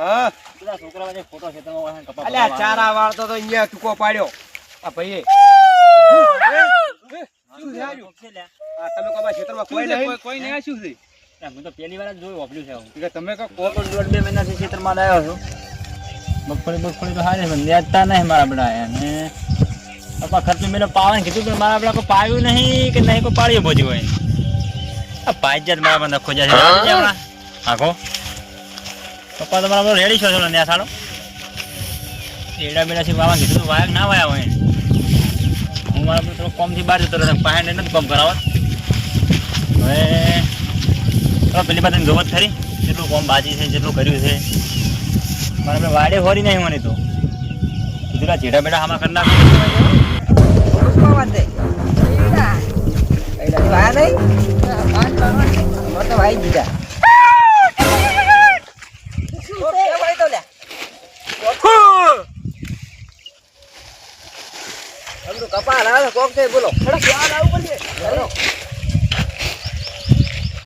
હા. પેલા છોકરા વચ્ચે ખોટો ખેતરમાં વાહન કપા અલ્યા ચારા વાળતો તો અહીંયા ટૂંકો પાડ્યો. આ ભાઈએ. શું છે. આ તમે ખેતરમાં કોઈ નહીં કોઈ નહીં શું છે? હું તો પહેલી વાર જ જોયું વાપર્યું છે કે તમે કહો કોક દોઢ બે મહિનાથી ખેતરમાં લાવ્યો છું. મગફળી બગફળી તો હારી નેતા નહીં મારા બધા અને ખર્ચ મેલો પાવાનું કીધું પણ મારા બધા કોઈ પાયું નહીં કે નહીં કોઈ પાડ્યું બોજી હોય. આ પાંચ જ મારા બધા ખોજા છે. આખો પપ્પા તમારા બધો રેડી છો છો ને સાડો એડા બેડા છે વાવા કીધું વાયક ના વાયા હોય. હું મારા બધું થોડો કોમથી બહાર જતો રહ્યો પાસે નથી કોમ કરાવત. હવે હવે પેલી બાદ ગમત ખરી. જેટલું કોમ બાજી છે, જેટલું કર્યું છે. મારે આપણે વાડે હોરી નહીં મને તો. કીધું જેડા બેડા હામાં કરી નાખ.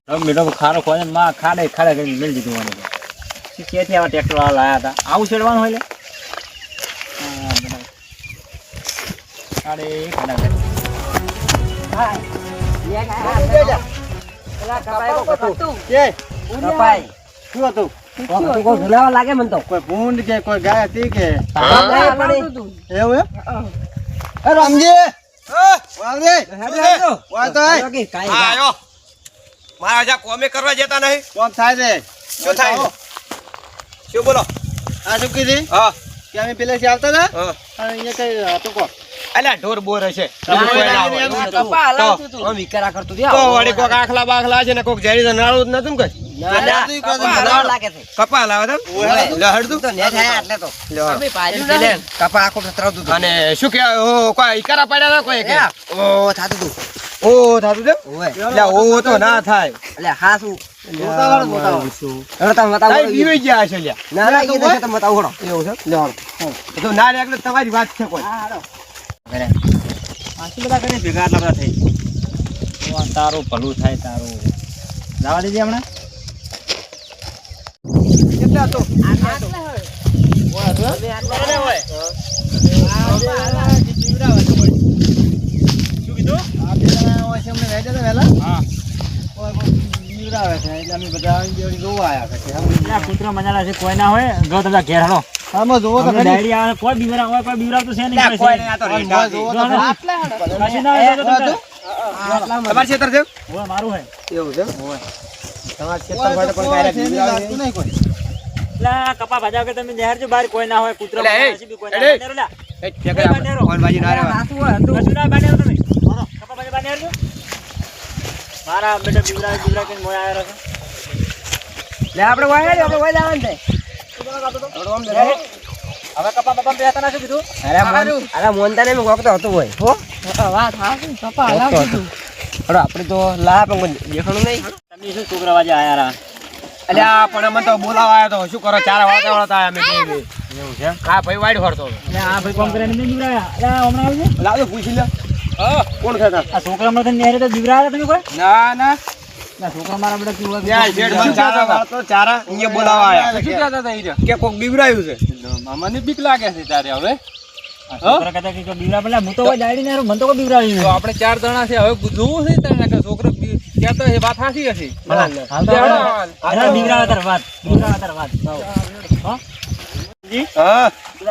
બેટો ખારો ખોને માં ખાડે ખાડે કરીને મેળ દીધું મને ક્યાંથી આવા ટ્રેક્ટર વાળા લાયા હતા? આવું છેડવાનું હોય લે? હા, બેટા. ખાડે ખાડા કરી. શું હતું? લાગે મને તો? કોઈ ભૂંડ કે કોઈ ગાય કે? પડી એવું રામજી વાવજી વાય તો આય. હા આયો મારા કોમે કરવા જતા નહીં. કોમ થાય છે? શું થાય શું બોલો? આ શું કીધી? હા. કે અમે પેલેથી આવતા હતા? અહીંયા કઈ હતું કો અલ્યા ઢોર બોર હશે. તો વળી કોક આખલા બાખલા છે ને કોક તો નાળું જ નતું કઈ? કપા લાવે લહડતું અને શું કે ઓ ઈકારા પડ્યા હતા કોઈ કે? ઓ થાતું છે? એટલે ઓ તો ના થાય. તાઈ બીવાઈ ગયા હશે લ્યા. એવું છે? લ્યો હાલો. તો ના રે એટલે તમારી વાત છે કોઈ. બધા કરીને ભેગા આટલા બધા થઈ તારું ભલું થાય તારું. જવા દેજે હમણાં. કેટલા તો શું બે જણા હોય છે અમને વહેંચે તો વહેલા? હા. કોઈ કોઈ છે એટલે અમે બધા જોવા આવ્યા પછી આમ પેલા મજાના છે કોઈ ના હોય જો તમે ઘેર હલો. આમાં જોવો તો ડાયરી આવે કોઈ બીવરા હોય કોઈ બીવરાવતું છે નહીં કોઈ નહીં, આ તો રેંડા જોવો તો ખરી. કશું ના હોય તો તમે- તમારે છે? હોય, મારું હોય. એવું છે? તમારે ખેતર માટે પણ કાંઈ બીવડાવે નહીં કોઈ? પેલા કપા ભાજા વગર તમે નેહરજો બહાર કોઈ ના હોય કૂતરો એટલે એ, મજાના છે બી કોઈ ના હોય. એ. બાજી ના ના બાંધેરો તમે. કપા ભાજા? મારા બેટા બીવરા બીવરા કે મોય આવ્યા લે આપણે વાય આપણે વાય જવાનું છે. હવે કપા બપા બેહતા ના શું કીધું? અરે મોન- અરે મોનતા ને મે તો હતું હોય હો? વાત હાચી કપા હલાવ કીધું. અરે આપણે તો લા પણ દેખાણું નહીં. તમે શું છોકરા વાજે આયા રા? અલ્યા પણ અમે તો બોલાવા આવ્યા તો શું કરો ચાર વાળતા વાળતા આવ્યા અમે બે. એવું છે? હા ભાઈ વાઈડ ફરતો હતો. આ ભાઈ કોમ કરીને નહીં બીવરાયા અરે હમણાં આવજો. લાવજો પૂછી લે. કોણ ખાતા? આ છોકરા હમણાં નેરે તો બીવરાયા તમે કોઈ? ના ના. ના છોકરા મારા બેટા કેવું હોય? ત્યાં શેઠ ચારા વાળતો ચારા અહીંયા બોલાવા આવ્યા. શું કહેતા હતા ઈ કે કોક બીવરાયું છે. મને બીક લાગે છે તારે હવે. છોકરા કહેતા કે બીવરા પેલા હું તો કોઈ ડાયરી મને તો કોઈ બીવરાયું તો આપણે ચાર જણા છે હવે જોવું છે તને? કે છોકરો કહેતો એ વાત સાચી હશે. હાલ તો હાલો. એના બીવરાવા વાત બીવરાવા તાર વાત. હો? જી? હા.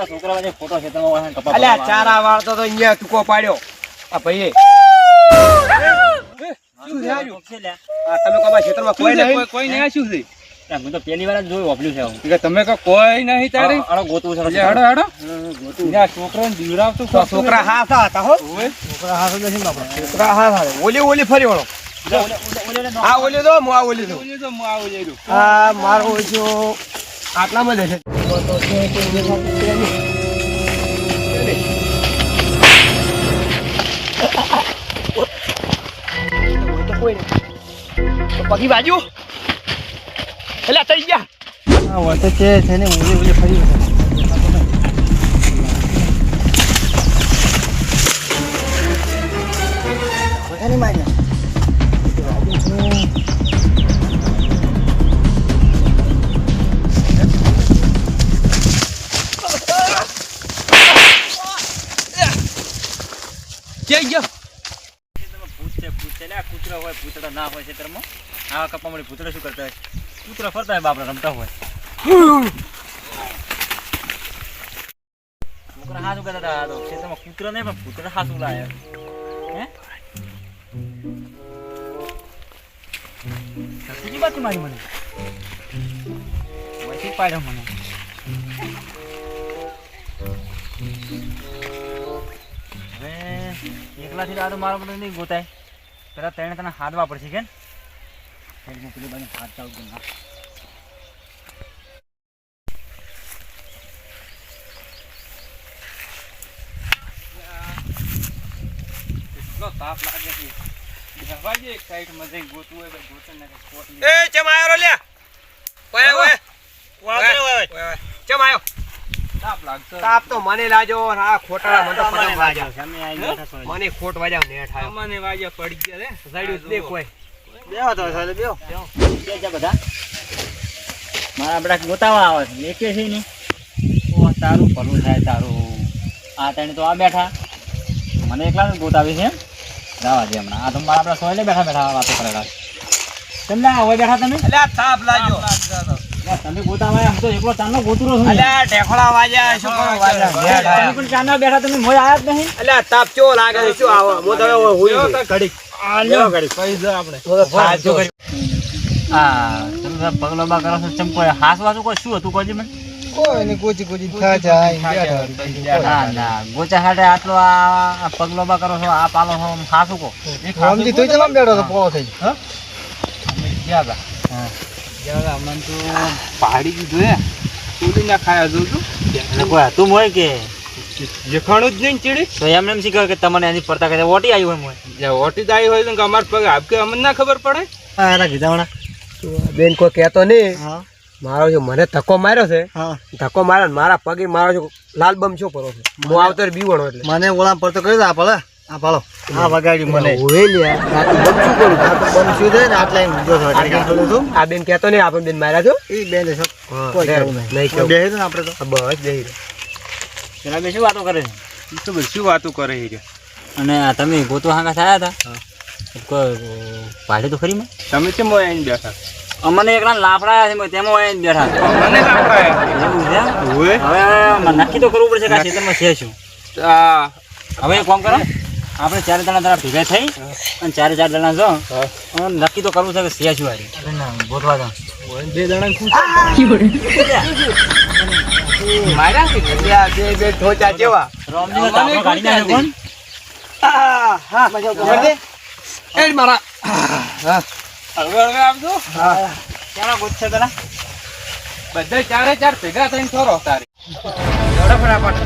છોકરા ખોટો છે તમે કપા અલ્યા ચારા વાળતો તો અહીંયા ટૂંકો પાડ્યો. આ ભાઈ કોઈ કોઈ નહીં કોઈ નહીં આ શું છે? લ્યા, હું તો પહેલી વાર જ જોયું વાપર્યું છે કે તમે કહો કોઈ નહીં તારે. આ- આનો ગોતવું છે. એટલે હેડો. હેડો. યા છોકરાને બીવડાવતું તો છોકરા હા સા હતા હો. હોય. છોકરા હા નથી બાપા. છોકરા હા ઓલી ઓલી ફરી વળો. આ ઓલી દો હું આ ઓલી દો. આ મારો ઓછો આટલામાં જ હશે પગી બાજુ એટલે થઈ ગયા હા વળતો છે છે ને ઓલી ઓલી ફરી માર્યા ભૂતળા ના હોય ખેતરમાં આવા કપામણી પૂતળા શું કરતા હોય? પૂતળા ફરતા હોય, બાપડા રમતા હોય. છોકરા હાસું કરતા હતા તો ખેતરમાં કૂતરા નહીં, પણ ભૂતળા હાસું લાયા હે? સાચી વાત મારી મને. વૈથી પાડ્યો મને. હવે એકલાથી દાદો મારો મને નહીં ગોતાય. પેલા તેને તને હાથ વાપરશે કે પેલી બાજુ હાથ ચાલુ કરી નાખ. એટલો તાપ લાગે છે. બેહવા દે એક સાઈડમાં જઈને ગોતવું હોય તો ગોતે ને કોટ એ ચમ આવ્યો રો ઓય ઓય. વાંધો ઓય ઓય. ચમ આયો. તાપ લાગતો તાપ તો મને લાજો આ ખોટા મને તો. પતંગ વાજા. મને ખોટ વાજા ને આયો મને વાજા પડી ગયા રે. સાઈડ દે કોઈ. બેહો તો સાલે બેહો. કે જા બધા. મારા બધા ગોતાવા આવે છે. એકે છે ને? ઓ તારું ભલું થાય તારું. આ તને તો આ બેઠા. મને એકલા ને ગોતાવી છે જવા દે હમણાં. આ તો મારા આપણા સોયલે બેઠા બેઠા વાતો કરેલા તમને હવે બેઠા તમે? એટલે તાપ લાગ્યો. તમે ગોતાવા હું તો એકલો ચાંદનો ગોતરો છું અલ્યા ઢેખડા વાજા છોકરો વાજા તમે પણ ચાંદના બેઠા તમે મોય આયા જ નહીં? અલ્યા તાપ ચો લાગે છે? શું આવો? હું તો હવે હુઈ ઘડી લ્યો. ઘડી કઈ જા આપણે. સાજો કરી તમે છો ચમ કોઈ હાસ વાસુ કોઈ શું હતું કોઈ મને? કોઈ ને ગોચી કોચી થા જાય ના ના ગોચા આટલો આ આ પગલોબા કરો છો આ પાલો છો આમ હાસું કો? રામજી તું જવા બેઠો તો પોળો થઈ હા? ગયા હા. અમને તો પહાડી દીધું હે. ચૂલી ના ખાયા છું એટલે કોઈ હતું હોય કે? જખાણું જ નહીં ચીડી. તો એમ એમ શીખવે કે તમને એની પડતા કે ઓટી આવી હોય મોય. ઓટી દાઈ હોય તો અમાર પગ આપકે અમને ના ખબર પડે? હા એના કીધા બેન કોઈ કહેતો નહીં. મારો જો મને ધક્કો માર્યો છે. હા. ધક્કો માર્યો ને મારા પગે મારો જો લાલ બમ શું કરો છે. હું આવતો બીવણો એટલે. મને ઓળા પડતો કહ્યું આપડે આ પાલો આ પાલો મને. ઓય લ્યા આ તો બમ શું આ તો બમ છે ને આટલા એમ જો આ બેન કહેતો નહીં આપણે બેન માર્યા છો? એ બેન છે. કોઈ લે, નહીં. નહીં કહેવું. બેહી ને આપણે તો? બસ બેહી પેલા બે શું વાતો કરે છે? ઈ તો શું વાતો કરે છે? અને આ તમે ગોતો હાંગા થયા હતા? પાડે તો ખરી તમે કેમ આઈને બેઠા? અમને એકલા લાફડા છે તેમાં આવીને બેઠા મને હવે નક્કી તો કરવું પડશે કે આ ખેતરમાં છે શું. આ હવે એક કરો. આપણે ચારે જણા તારા ભેગા થઈ અને ચારે ચાર જણા છો નક્કી તો કરવું છે કે સિયા છું હારી ગોઠવા દો. બે જણા માર્યા? કે નહીં? લ્યા, બે બે ઠોચા જેવા. મારા. હળવે હળવે આવજો. ક્યાંનો ગોત છે પેલા બધા ચારે ચાર ભેગા થઈને થોરો તારે ફટાફટ.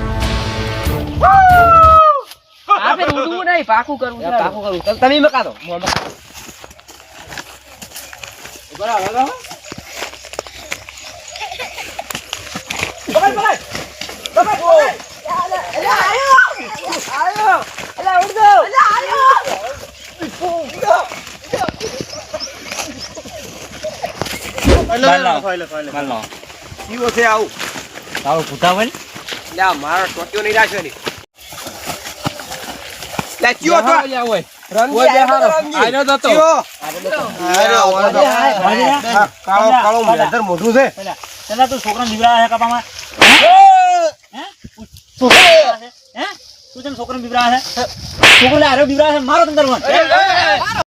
આપણે ઉડવું નહીં પાકું કરવું છે પાકું કરવું તમે- તમે મકા દો હું મકા. બરાબર, બરાબર. પકડ, પકડ. પકડ, પકડ. બાર લાવો. બાર લાવો. આવું તારો ભૂતા હોય ને? મારો ટોટિયો નહીં રાખ્યો ને લ્યા, ચિયો તો. હોય રણજી ઓય, આયો તો તો. હા, કાળો કાળો મેધર મોઢું છે પેલા પેલા તું છોકરાને બીવડાવે હે? છોકરાને હે? તું કેમ છોકરાને બીવડાવે છે? છોકરાને હારે બીવડાવે છે? મારો.